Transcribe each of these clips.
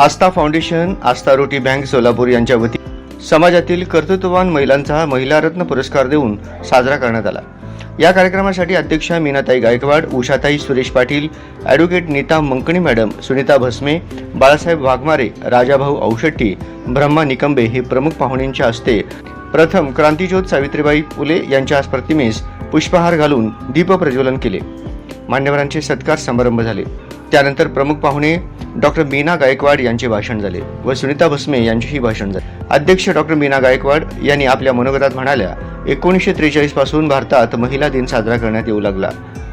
आस्था foundation Aastha Roti bank Solapur यांच्या वती समाजातील कर्तृत्ववान महिलांचा महिलारत्न पुरस्कार देऊन साजरा करण्यात आला. या कार्यक्रमासाठी अध्यक्षा मीनाताई गायकवाड उषाताई सुरेश पाटील ॲडव्होकेट नीता मंकणी मॅडम सुनीता भस्मे बाळासाहेब वाघमारे राजाभाऊ औषट्टी ब्रह्मा निकंबे हे प्रमुख पाहुण्यांच्या हस्ते प्रथम क्रांतीज्योत सावित्रीबाई फुले यांच्या प्रतिमेस पुष्पहार घालून दीपप्रज्वलन केले. मान्यवरांचे सत्कार समारंभ झाले. त्यानंतर प्रमुख पाहुणे डॉक्टर मीना गायकवाड यांचे भाषण झाले व सुनीता भस्मे यांचेही भाषण झाले. अध्यक्ष डॉक्टर मीना गायकवाड यांनी आपल्या मनोगतात म्हणाल्या एकोणीसशे त्रेचाळीसपासून भारतात महिला दिन साजरा करण्यात येऊ लागला.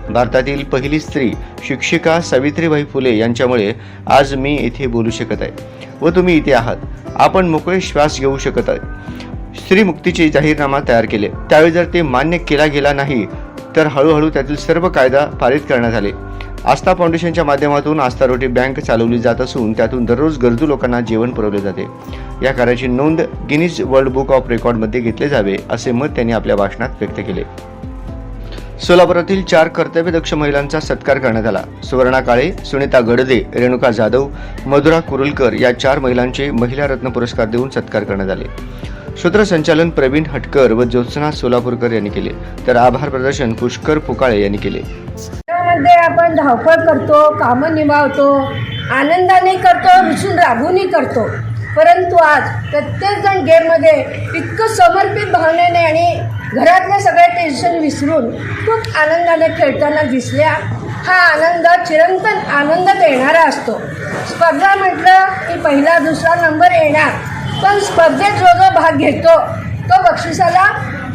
भारतातील पहिली स्त्री शिक्षिका सावित्रीबाई फुले यांच्यामुळे आज मी इथे बोलू शकत आहे व तुम्ही इथे आहात. आपण मोकळे श्वास घेऊ शकत आहे. स्त्री मुक्तीचे जाहीरनामा तयार केले. त्यावेळी जर ते मान्य केला गेला नाही तर हळूहळू त्यातील सर्व कायदा पारित करण्यात आले. आस्था फाउंडेशनच्या माध्यमातून आस्था रोटी बँक चालवली जात असून त्यातून दररोज गरजू लोकांना जेवण पुरवले जाते. या कार्याची नोंद गिनीज वर्ल्ड बुक ऑफ रेकॉर्डमध्ये घेतले जावे असे मत त्यांनी आपल्या भाषणात व्यक्त केले. सोलापुरातील चार कर्तव्यदक्ष महिलांचा सत्कार करण्यात आला. सुवर्णा काळे सुनीता गडदे रेणुका जाधव मधुरा कुरुलकर या चार महिलांचे महिला रत्न पुरस्कार देऊन सत्कार करण्यात आले. सूत्रसंचालन प्रवीण हटकर व ज्योत्सना सोलापूरकर यांनी केले. तर आभार प्रदर्शन पुष्कर फुकाळे यांनी केले. मध्ये आपण धावपळ करतो कामं निभावतो आनंदाने करतो रुसून रागूनही करतो. परंतु आज प्रत्येकजण गेममध्ये इतकं समर्पित भावनेने आणि घरातल्या सगळ्या टेन्शन विसरून खूप आनंदाने खेळताना दिसल्या हा आनंद चिरंतन आनंद देणारा असतो. स्पर्धा म्हटलं की पहिला दुसरा नंबर येणार पण स्पर्धेत जो जो भाग घेतो तो बक्षिसाला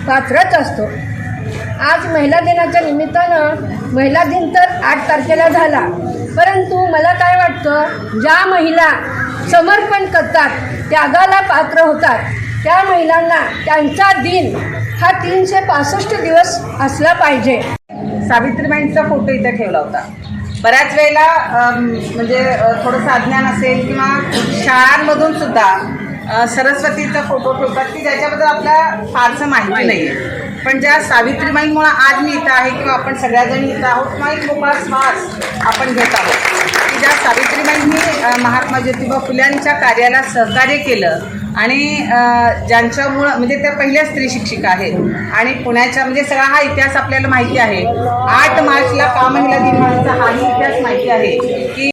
पात्रच असतो. आज महिला दिनाच्या निमित्तानं महिला दिन तर आठ तारखेला झाला. परंतु मला काय वाटतं ज्या महिला समर्पण करतात त्यागाला पात्र होतात. त्या महिलांना त्यांचा दिन हा तीनशे पासष्ट दिवस असला पाहिजे. सावित्रीबाईंचा फोटो इथे ठेवला होता. बऱ्याच वेळेला म्हणजे थोडंसं अज्ञान असेल किंवा शाळांमधून सुद्धा सरस्वतीचा फोटो ठेवतात की ज्याच्याबद्दल आपल्याला फारसं माहिती नाही आहे पण ज्या सावित्रीबाईंमुळे आज मी इथं आहे किंवा आपण सगळ्याजणी इथं आहोत किंवा एक मोकळा श्वास आपण घेत आहोत. की ज्या सावित्रीबाईंनी महात्मा ज्योतिबा फुल्यांच्या कार्याला सहकार्य केलं आणि ज्यांच्यामुळं म्हणजे त्या पहिल्या स्त्री शिक्षिका आहेत आणि पुण्याच्या म्हणजे सगळा हा इतिहास आपल्याला माहिती आहे. आठ मार्चला का महिला दिन म्हणायचा हाही इतिहास माहिती आहे की